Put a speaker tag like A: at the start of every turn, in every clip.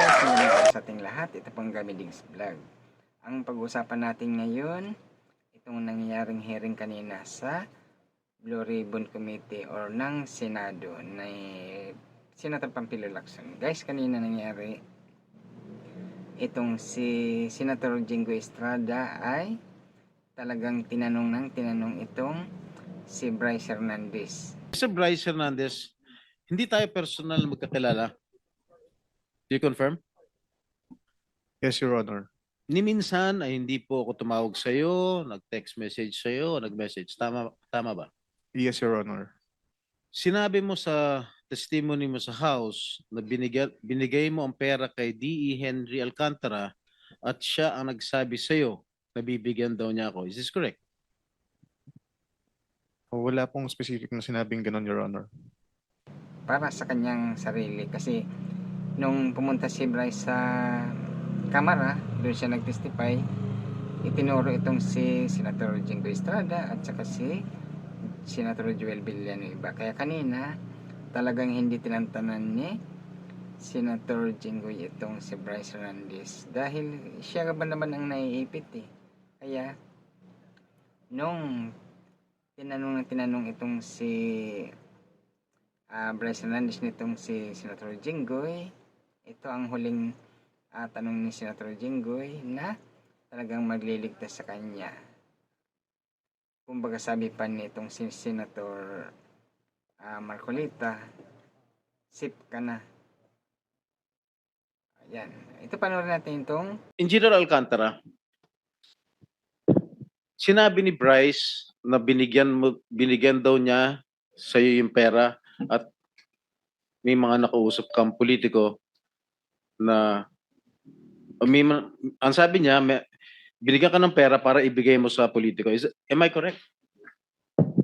A: guys, magandang sa ating lahat. Ito pong Gamidigs Vlog. Ang pag-uusapan natin ngayon, itong nangyayaring hearing kanina sa Blue Ribbon Committee or ng Senado na Senator Pampilo Lacson. Guys, kanina nangyari itong si Senator Jingo Estrada ay talagang tinanong ng tinanong itong si Bryce Hernandez.
B: Mr. Bryce Hernandez, hindi tayo personal magkakilala. Do you confirm?
C: Yes, Your Honor.
B: Ni minsan ay hindi po ako tumawag sa iyo, nag-text message sa iyo, nag-message. Tama tama ba?
C: Yes, Your Honor.
B: Sinabi mo sa testimony mo sa house na binigay, binigay mo ang pera kay D.E. Henry Alcantara at siya ang nagsabi sa iyo na bibigyan daw niya ako. Is this correct?
C: Oh, Wala pong specific na sinabing ganun, Your Honor.
A: para sa kanyang sarili kasi nung pumunta si Bryce sa kamara doon siya nagtestify itinuro itong si Senator Jingo Estrada at saka si Senator Joel Villanueva kaya kanina talagang hindi tinantanan ni Senator Jingo itong si Bryce Hernandez dahil siya ba naman ang naiipit eh kaya nung tinanong na tinanong itong si ah Bryce Hernandez nitong si Senator Jinggoy. Ito ang huling ah, tanong ni Senator Jinggoy na talagang magliligtas sa kanya. Kumbaga sabi pa nitong si Senator ah, Marcolita, sip ka na. Ayan. Ito panoorin natin itong
B: Engineer Alcantara, sinabi ni Bryce na binigyan mo binigyan daw niya sa iyo yung pera at may mga nakausap kang politiko na o may, ma- ang sabi niya may, binigyan ka ng pera para ibigay mo sa politiko. Is, am I correct?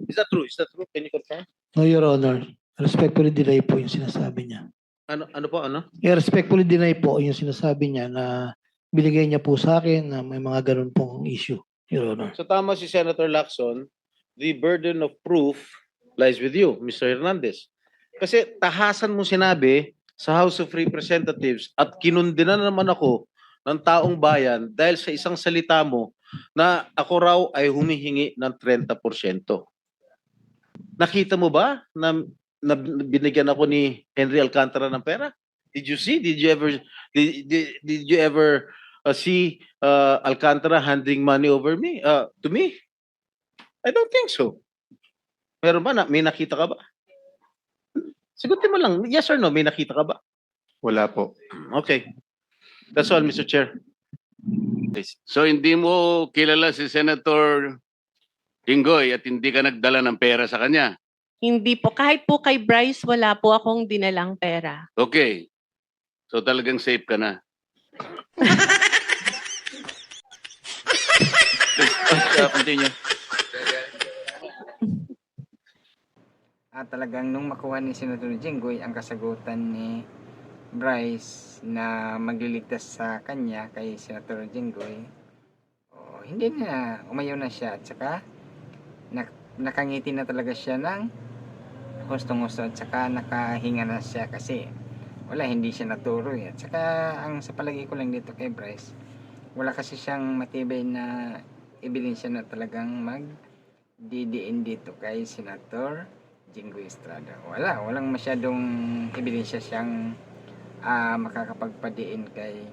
B: Is that true? Is that true? Can you confirm?
D: No, Your Honor. Respectfully deny po yung sinasabi niya.
B: Ano ano po ano?
D: Yeah, respectfully deny po yung sinasabi niya na binigay niya po sa akin na may mga ganun pong issue, Your Honor.
B: So tama si Senator Lacson, the burden of proof lies with you, Mr. Hernandez. Kasi tahasan mo sinabi sa House of Representatives at kinundina naman ako ng taong bayan dahil sa isang salita mo na ako raw ay humihingi ng 30%. Nakita mo ba na, na binigyan ako ni Henry Alcantara ng pera? Did you see? Did you ever did, did, did you ever uh, see uh, Alcantara handing money over me uh, to me? I don't think so. Meron ba na may nakita ka ba? Sigutin mo lang, yes or no, may nakita ka ba?
C: Wala po.
B: Okay. That's all, Mr. Chair.
E: So hindi mo kilala si Senator Ingoy at hindi ka nagdala ng pera sa kanya.
F: Hindi po. Kahit po kay Bryce, wala po akong dinalang pera.
E: Okay. So talagang safe ka na.
B: continue.
A: At talagang nung makuha ni Senator Jinggoy ang kasagutan ni Bryce na magliligtas sa kanya kay Senator Jinggoy oh, hindi na umayaw na siya. At saka nak nakangiti na talaga siya ng gustong gusto at saka nakahinga na siya kasi wala hindi siya naturoy. At saka ang sa palagi ko lang dito kay Bryce wala kasi siyang matibay na ebidensya na talagang mag didiin dito kay Senator Jingo Estrada. Wala, walang masyadong ebidensya siyang ah, makakapagpadiin kay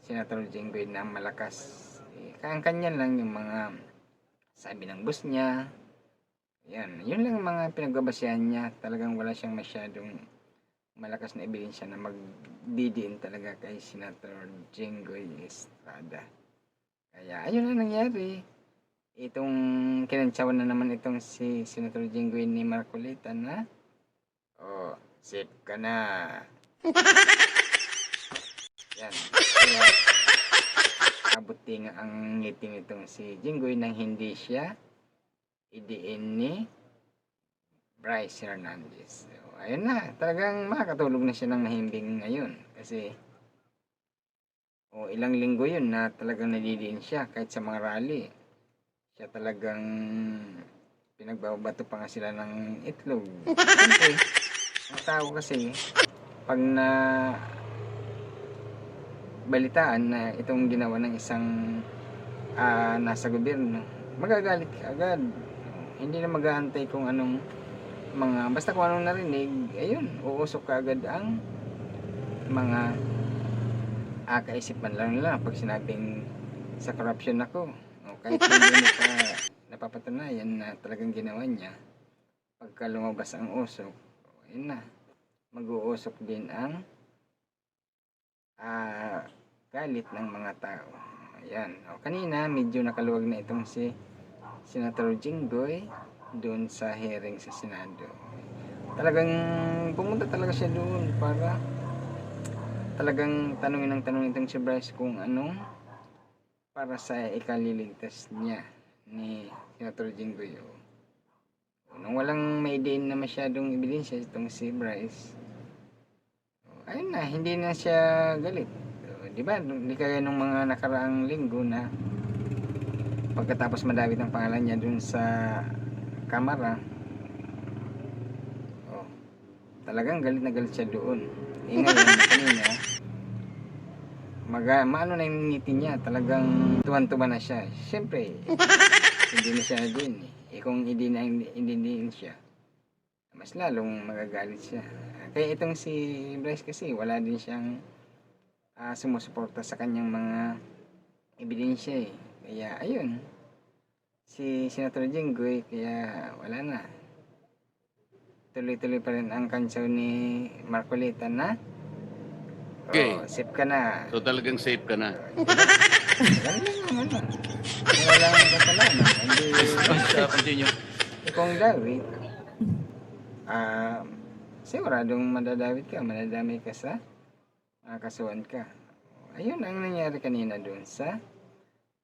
A: Senator Jinggoy na malakas. Eh, kanya lang yung mga sabi ng boss niya. Yan, yun lang ang mga pinagbabasihan niya. Talagang wala siyang masyadong malakas na ebidensya na magdidiin talaga kay Senator Jinggoy Estrada. Kaya ayun ang nangyari itong kinantsawan na naman itong si Senator Jinggoy ni Marcolita na oh, safe ka na. Yan. Kaya nga ang ngiti nitong si Jinggoy nang hindi siya idiin ni Bryce Hernandez. So, ayun na, talagang makakatulog na siya ng mahimbing ngayon kasi o ilang linggo yun na talagang nadidiin siya kahit sa mga rally siya talagang pinagbabato pa nga sila ng itlog. Siyempre, ang tao kasi, pag na balitaan na itong ginawa ng isang ah, nasa gobyerno, magagalit agad. Hindi na mag-aantay kung anong mga, basta kung anong narinig, ayun, uusok ka agad ang mga ah, kaisipan lang nila pag sinabing sa corruption ako. O, kahit hindi mo pa napapatunayan na talagang ginawa niya, pagka lumabas ang usok, ayun na, mag-uusok din ang ah, galit ng mga tao. Ayan. O, kanina, medyo nakaluwag na itong si Senator Jinggoy doon sa hearing sa Senado. Talagang pumunta talaga siya doon para talagang tanungin ng tanongin itong si Bryce kung anong para sa ikaliligtas niya ni Senator Jinggoy. O, nung walang may din na masyadong ebidensya itong si Bryce, ayun na, hindi na siya galit. Di ba? Di kaya nung mga nakaraang linggo na pagkatapos madawit ang pangalan niya dun sa kamera, oh, talagang galit na galit siya doon. Eh ngayon, kanina, maga, maano na yung ngiti niya, talagang tuwan-tuwa na siya. Siyempre, hindi na siya din eh. Eh kung hindi na hindi, din siya, mas lalong magagalit siya. Kaya itong si Bryce kasi, wala din siyang ah, sumusuporta sa kanyang mga ebidensya eh. Kaya ayun, si Senator Jinggoy, kaya wala na. Tuloy-tuloy pa rin ang kansaw ni Marcolita na
E: Okay.
A: Oh, sip ka na.
E: So talagang safe ka na.
A: Ganun lang naman. ah. Wala kang kasalanan, hindi
E: continue.
A: kung dawit, ah, siguradong madadawit ka, madadamay ka sa makakasuhan ka. Ayun ang nangyari kanina doon sa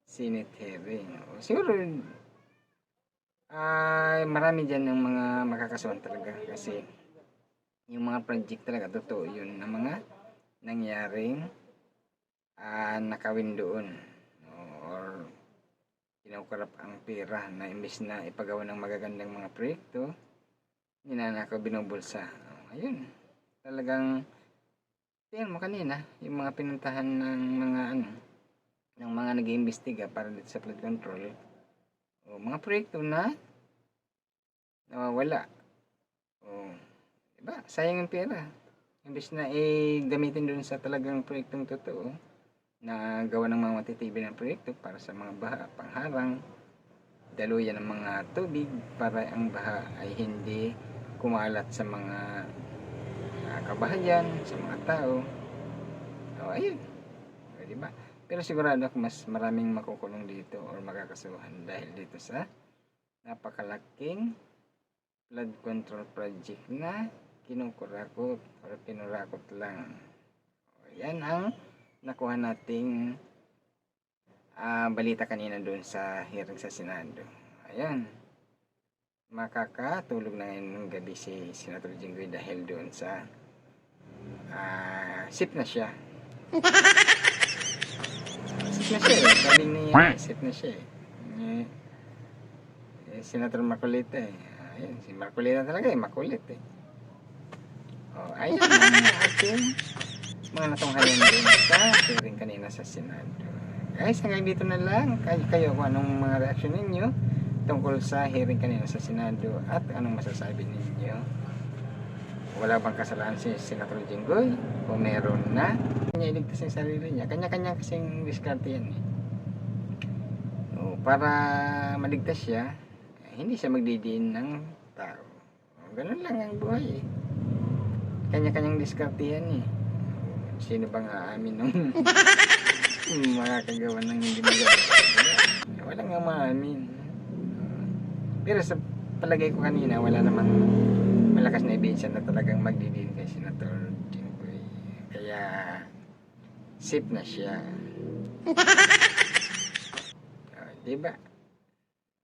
A: Senate hearing. O, Siguro, ay marami dyan ng mga makakasuhan talaga kasi yung mga project talaga, totoo yun, na mga nangyaring ah, nakawin doon or kinukurap ang pera na imbis na ipagawa ng magagandang mga proyekto, ninanakaw binubulsa. Oh, ayun, talagang tingnan mo kanina, yung mga pinuntahan ng mga ano, ng mga nag-iimbestiga para dito sa flood control, o mga proyekto na nawawala. O, diba? Sayang ang pera. Imbis na i-gamitin doon sa talagang proyektong totoo, na gawa ng mga matitibay ng proyekto para sa mga baha, pangharang, daluyan ng mga tubig para ang baha ay hindi kumalat sa mga ah, kabahayan, sa mga tao. O, ayun. O, di ba? Pero sigurado ako mas maraming makukulong dito or makakasuhan dahil dito sa napakalaking flood control project na kinukurakot or pinurakot lang. O, yan ang nakuha nating ah, balita kanina doon sa hearing sa Senado. Ayan. Makakatulog na ngayon ng gabi si Senator Jinggoy dahil doon sa ah, sip na siya. sip na siya eh. Sabi niya, sip na siya eh. Eh, eh, Senator Marcolita eh. Ayan, si Marcolita talaga eh, makulit eh. Oh, ayun ang ating mga natunghayan din sa hearing kanina sa Senado. Guys, hanggang dito na lang. Kayo, kayo kung anong mga reaction ninyo tungkol sa hearing kanina sa Senado at anong masasabi ninyo. Wala bang kasalanan si Senator Jinggoy? O meron na? Kanya iligtas yung sarili niya. Kanya-kanya kasing diskarte yan eh. O, para maligtas siya, hindi siya magdidiin ng tao. O, ganun lang ang buhay eh. Kanya-kanyang diskarte yan eh sino bang aamin nung makakagawa ng hindi maganda. Wala, nga maamin. Pero sa palagay ko kanina, wala namang malakas na ebidensya na talagang magdidin kay Senator Jinggoy. Kaya, safe na siya. Ah, diba?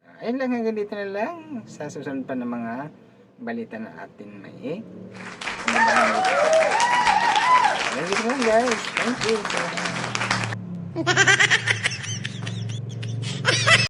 A: Ah, ayun lang, hanggang dito na lang. Sa susunod pa ng mga balita na atin may You guys. Thank you.